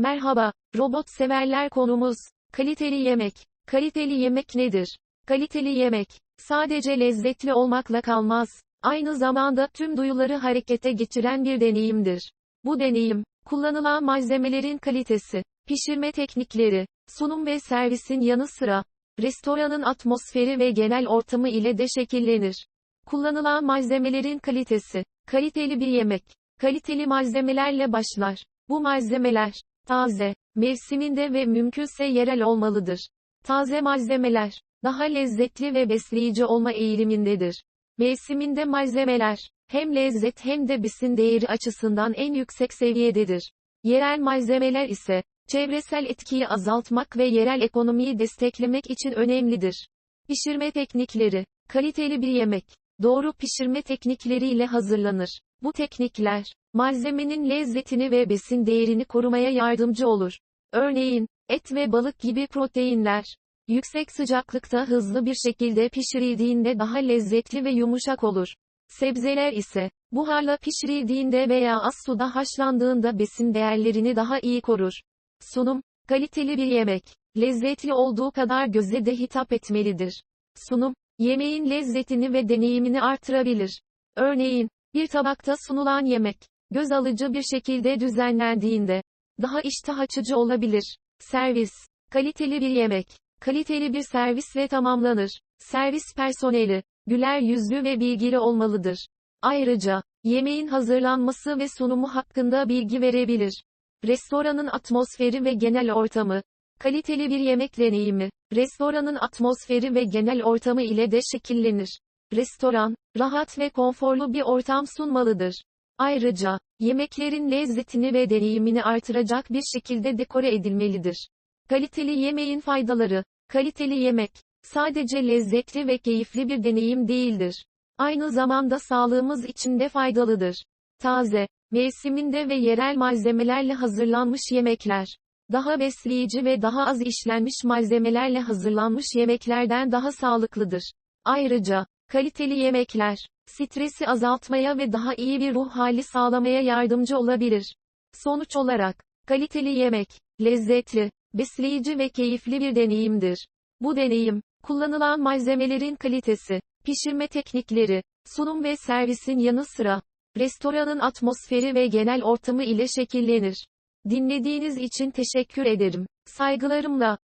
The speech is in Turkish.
Merhaba, robot severler konumuz, kaliteli yemek. Kaliteli yemek nedir? Kaliteli yemek, sadece lezzetli olmakla kalmaz. Aynı zamanda tüm duyuları harekete geçiren bir deneyimdir. Bu deneyim, kullanılan malzemelerin kalitesi, pişirme teknikleri, sunum ve servisin yanı sıra, restoranın atmosferi ve genel ortamı ile de şekillenir. Kullanılan malzemelerin kalitesi, kaliteli bir yemek, kaliteli malzemelerle başlar. Bu malzemeler, taze, mevsiminde ve mümkünse yerel olmalıdır. Taze malzemeler, daha lezzetli ve besleyici olma eğilimindedir. Mevsiminde malzemeler, hem lezzet hem de besin değeri açısından en yüksek seviyededir. Yerel malzemeler ise, çevresel etkiyi azaltmak ve yerel ekonomiyi desteklemek için önemlidir. Pişirme teknikleri, kaliteli bir yemek, doğru pişirme teknikleriyle hazırlanır. Bu teknikler, malzemenin lezzetini ve besin değerini korumaya yardımcı olur. Örneğin, et ve balık gibi proteinler, yüksek sıcaklıkta hızlı bir şekilde pişirildiğinde daha lezzetli ve yumuşak olur. Sebzeler ise, buharla pişirildiğinde veya az suda haşlandığında besin değerlerini daha iyi korur. Sunum, kaliteli bir yemek, lezzetli olduğu kadar göze de hitap etmelidir. Sunum, yemeğin lezzetini ve deneyimini artırabilir. Örneğin, bir tabakta sunulan yemek, göz alıcı bir şekilde düzenlendiğinde, daha iştah açıcı olabilir. Servis, kaliteli bir yemek, kaliteli bir servisle tamamlanır. Servis personeli, güler yüzlü ve bilgili olmalıdır. Ayrıca, yemeğin hazırlanması ve sunumu hakkında bilgi verebilir. Restoranın atmosferi ve genel ortamı, kaliteli bir yemek deneyimi, restoranın atmosferi ve genel ortamı ile de şekillenir. Restoran, rahat ve konforlu bir ortam sunmalıdır. Ayrıca, yemeklerin lezzetini ve deneyimini artıracak bir şekilde dekore edilmelidir. Kaliteli yemeğin faydaları, kaliteli yemek, sadece lezzetli ve keyifli bir deneyim değildir. Aynı zamanda sağlığımız için de faydalıdır. Taze, mevsiminde ve yerel malzemelerle hazırlanmış yemekler, daha besleyici ve daha az işlenmiş malzemelerle hazırlanmış yemeklerden daha sağlıklıdır. Ayrıca, kaliteli yemekler, stresi azaltmaya ve daha iyi bir ruh hali sağlamaya yardımcı olabilir. Sonuç olarak, kaliteli yemek, lezzetli, besleyici ve keyifli bir deneyimdir. Bu deneyim, kullanılan malzemelerin kalitesi, pişirme teknikleri, sunum ve servisin yanı sıra, restoranın atmosferi ve genel ortamı ile şekillenir. Dinlediğiniz için teşekkür ederim. Saygılarımla,